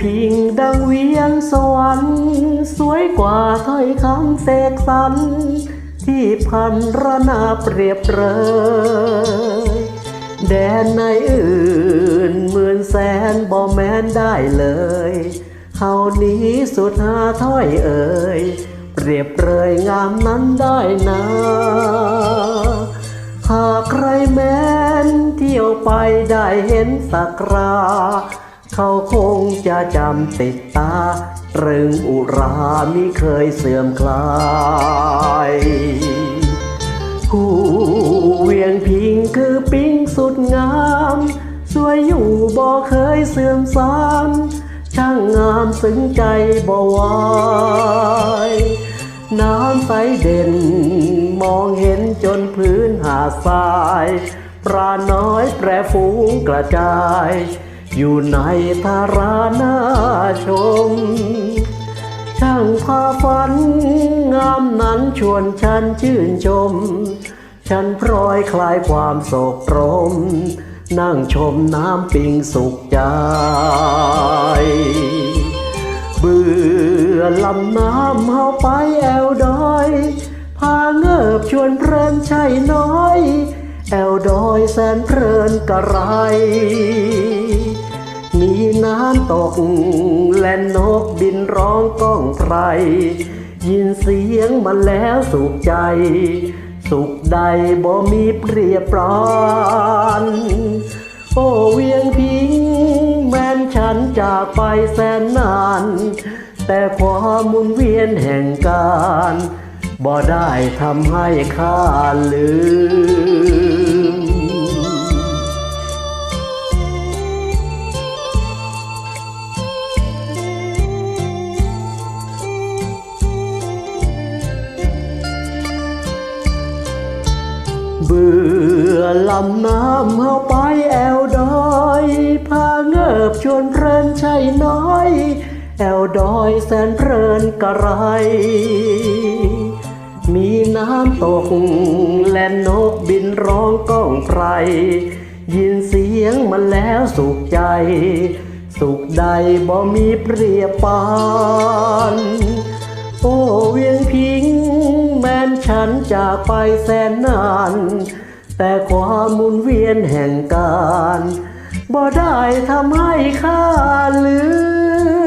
พิงดังเวียงสวรรค์สวยกว่าถ้อยคำเสกสรรที่พันระนาเปรียบเรยแดนในอื่นหมื่นแสนบ่แม้นได้เลยเฮานี้สุดหาถ้อยเอ่ยเปรียบเรยงามนั้นได้นะหากใครแม้นเที่ยวไปได้เห็นสักรา เขาคงจะจำติดตาตรึงอุรามิเคยเสื่อมคลายผู้เวียงพิงคือปิ้งสุดงาม สวยอยู่บ่เคยเสื่อมสามช่างงามซึ้งใจบ่ไหวายน้ำใสเด่น มองเห็นจนพื้นหาดทราย ปลาน้อยแปรฝูงกระจาย อยู่ในทารานาชม ช่างพาฝัน งามนั้นชวนฉันชื่นชม ฉันพลอยคลายความโศกตรม นั่งชมน้ำปิงสุขใจ เบื่อลำน้ำเฮาไปแอวดอย พาเงิบชวนเพลินใช่น้อย แอวดอยแสนเพลินกระไร น้ำตก และนกบินร้องก้องไพรยินเสียงมันแล้วสุขใจ สุขใดบ่มีเปรียบปรานโอ้เวียงพิงแม้นฉันจากไปแสนนาน แต่ความมุนเวียนแห่งการ บ่ได้ทำให้ข้าลืม เบื่อลำน้ำเฮาไปแอวดอยพาเงิบชวนเพลินใช่น้อย แอวดอยแสนเพลินกระไร มีน้ำตกและนกบินร้องก้องไพรยินเสียงมันแล้วสุขใจ สุขใดบ่มีเปรียบปาน จากไปแสนนาน แต่ความมุนเวียนแห่งการ บ่ได้ทำให้ข้าลืม